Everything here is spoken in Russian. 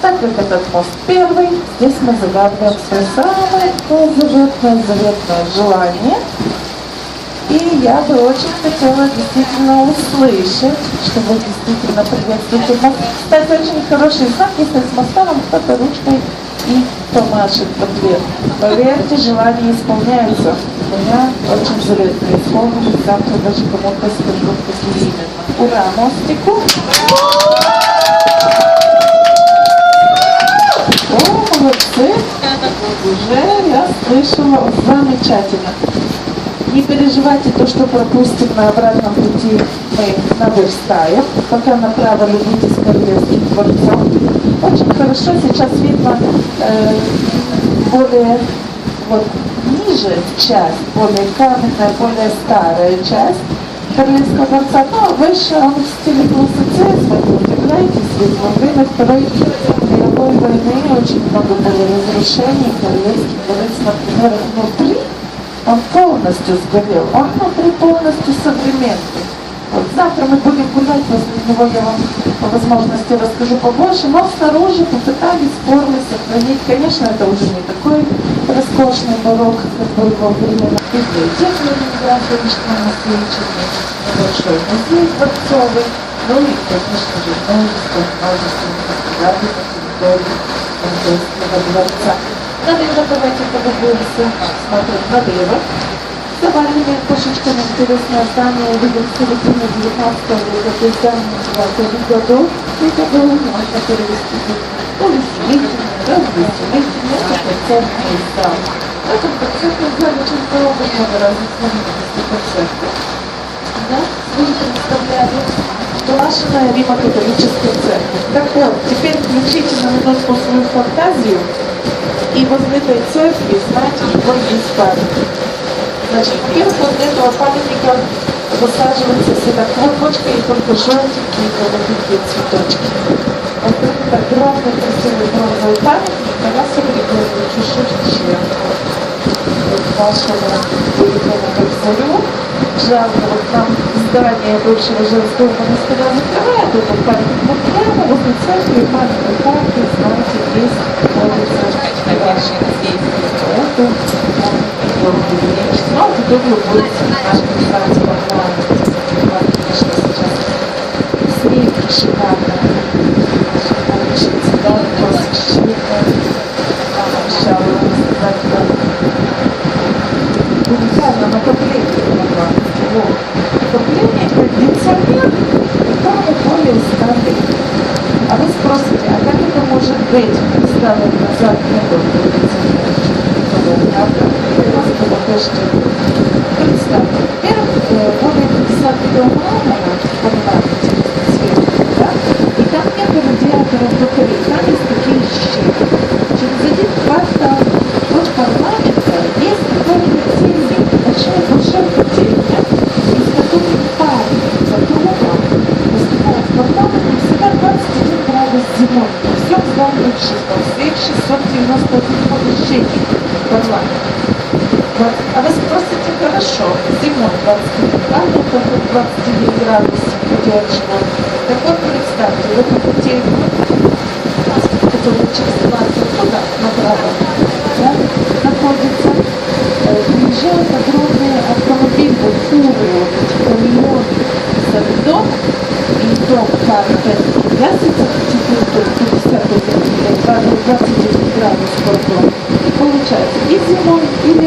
Так как этот мост первый, здесь мы загадываем свое самое заветное, заветное желание. И я бы очень хотела действительно услышать, что вы действительно приветствуете мост. Кстати, очень хороший знак, если с моста вам кто-то ручкой и помашет в ответ. Поверьте, желания исполняются. У меня очень заветно исполнились. Завтра даже кому-то скажу, какие именно. Ура, мостику! Молодцы! Уже я слышала замечательно. Не переживайте то, что пропустим на обратном пути, мы наверстаем. Пока направо любите с королевским дворцом. Очень хорошо сейчас видно э, более вот ниже часть, более каменная, более старая часть Королевского дворца, а выше он в стиле классицизма, не удивляйтесь, ведь во время Второй мировой войны очень много было разрушений, Королевский дворец, например, внутри он полностью сгорел, он внутри полностью современный. Вот завтра мы будем гулять, после него я вам по возможности расскажу побольше, но снаружи попытались формы сохранить. Конечно, это уже не такой роскошный барок, как был во времена библиотеки Ильича Матвеевича, небольшой музей дворцовый, же, множество, множество фестивалей на территории Королевского дворца. Наверное, давайте подобаемся смотреть налево. С овальными кошечками интересное здание видим в середине 19 века, то есть здание называется Лигадол. Лигадол можно перевести развеселительный, это концертный зал. В этом концертном зале много много разных знаменитостей концертов. Да, вы представляли Влашиная Римо-католическая церковь. Так вот, теперь включите на минутку свою фантазию и возле этой церкви, знаете, что есть памятник. Значит, во-первых, возле этого памятника высаживаются всегда клубочка и только желтенькие голубенькие цветочки. Во-вторых, это огромный красивый бронзовый памятник, на нас обликовывает чешуйчатый Вот вашего великого Кобзарю. Вот нам здание бывшего женского монастыря. Закрывает этот памятник, но прямо возле церкви памятник парке, знаете, есть находится это но в итоге будет наш красавец Баклан. Конечно, сейчас снег шикарно. Всегда посещение. Обещала рассказать вам уникально накопление Баклана. Вот. Накопление кондиционер, которому более 100 лет. А вы спросите, а как быть? Стало назад не был кондиционер. Просто Будапеште. Представьте, во-первых, более 50 килограммов парламенте сверху, да? И там нет радиаторов батарей, 90 жить по 20. 20. А вы спросите, хорошо, зимой 20 градусов, 29 градусов идет живот. Так вот, представьте, вот этот который через 20 года направо да, находится, э, приезжают огромные автомобили, фуры, вот эти камионы, целый дом, и дом там, да, вязается, 4 150 рублей, 20 комфортно. Получается и зимой, и летом.